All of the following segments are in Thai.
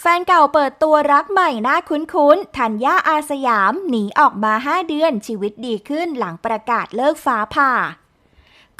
แฟนเก่าเปิดตัวรักใหม่น่าคุ้นๆธัญญาอาสยาม หนีออกมา 5 เดือนชีวิตดีขึ้นหลังประกาศเลิกฟ้าผ่า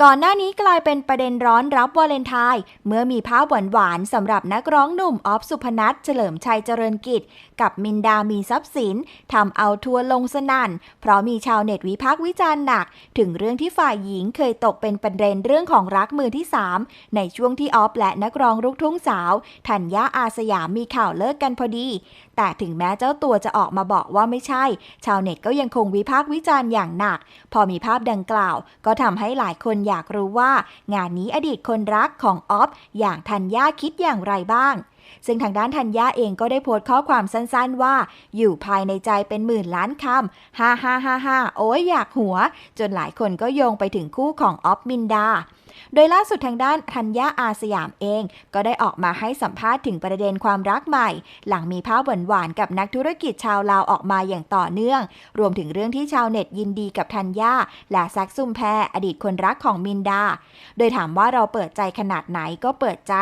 ก่อนหน้านี้กลายเป็นประเด็นร้อนรับวาเลนไทน์เมื่อมีภาพหวานๆสำหรับนักร้องหนุ่มออฟสุพนัทเฉลิมชัยเจริญกิจ กับมินดามีทรัพย์สินทำเอาทัวร์ลงสนั่น เพราะมีชาวเน็ตวิพากษ์วิจารณ์หนัก ถึงเรื่องที่ฝ่ายหญิงเคยตกเป็นประเด็นเรื่องของรักมือที่ 3 ในช่วงที่ออฟและนักร้องลูกทุ่งสาวธัญญาอาสยามมีข่าวเลิกกันพอดี แต่ถึงแม้เจ้าตัวจะออกมาบอกว่าไม่ใช่ ชาวเน็ตก็ยังคงวิพากษ์วิจารณ์อย่างหนัก พอมีภาพดังกล่าว ก็ทำให้หลายคนอยากรู้ว่า งานนี้อดีตคนรักของออฟอย่างธัญญาคิดอย่างไรบ้าง ซึ่งทางด้านธัญญาเองก็ได้โพสต์ข้อความสั้นๆว่า อยู่ภายในใจเป็นหมื่นล้านคำฮ่าฮ่าฮ่าฮ่าโอ้ยอยากหัว จนหลายคนก็โยงไปถึงคู่ของออฟมินดาโดยล่าสุดทางด้านธัญญาอาสยามเอง ก็ได้ออกมาให้สัมภาษณ์ถึงประเด็นความรักใหม่ หลังมีภาพหวานๆกับนักธุรกิจชาวลาวออกมาอย่างต่อเนื่อง รวมถึงเรื่องที่ชาวเน็ตยินดีกับธัญญาและแซกซุมแพรอดีตคนรักของมินดา โดยถามว่าเราเปิดใจขนาดไหนก็เปิดใจ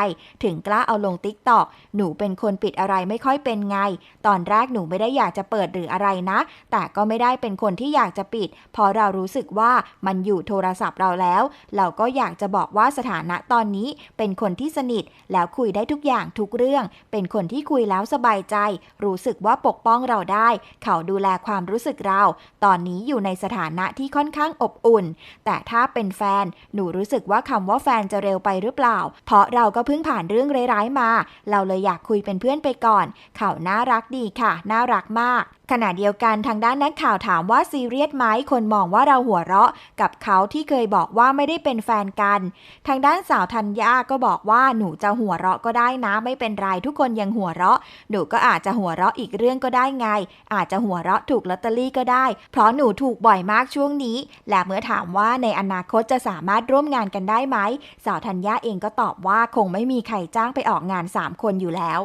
ถึงกล้าเอาลงติ๊กตอกหนูเป็นคนปิดอะไรไม่ค่อยเป็นไง ตอนแรกหนูไม่ได้อยากจะเปิดหรืออะไรนะ แต่ก็ไม่ได้เป็นคนที่อยากจะปิด พอเรารู้สึกว่ามันอยู่โทรศัพท์เราแล้ว เราก็อยากจะบอกว่าสถานะตอนนี้เป็นคนที่สนิท แล้วคุยได้ทุกอย่างทุกเรื่อง เป็นคนที่คุยแล้วสบายใจ รู้สึกว่าปกป้องเราได้ เขาดูแลความรู้สึกเรา ตอนนี้อยู่ในสถานะที่ค่อนข้างอบอุ่น แต่ถ้าเป็นแฟน หนูรู้สึกว่าคำว่าแฟนจะเร็วไปหรือเปล่า เพราะเราก็เพิ่งผ่านเรื่องร้ายๆมา เราเลยอยากคุยเป็นเพื่อนไปก่อน เขาน่ารักดีค่ะ น่ารักมากขณะเดียวกันทางด้านนักข่าวถามว่าซีเรียสไหมคนมองว่าเราหัวเราะ กับเขาที่เคยบอกว่าไม่ได้เป็นแฟนกัน ทางด้านสาวธัญญาก็บอกว่าหนูจะหัวเราะก็ได้นะไม่เป็นไรทุกคนยังหัวเราะ หนูก็อาจจะหัวเราะอีกเรื่องก็ได้ไง อาจจะหัวเราะถูกลอตเตอรี่ก็ได้ เพราะหนูถูกบ่อยมากช่วงนี้ และเมื่อถามว่าในอนาคตจะสามารถร่วมงานกันได้ไหม สาวธัญญาเองก็ตอบว่าคงไม่มีใครจ้างไปออกงาน 3 คนอยู่แล้ว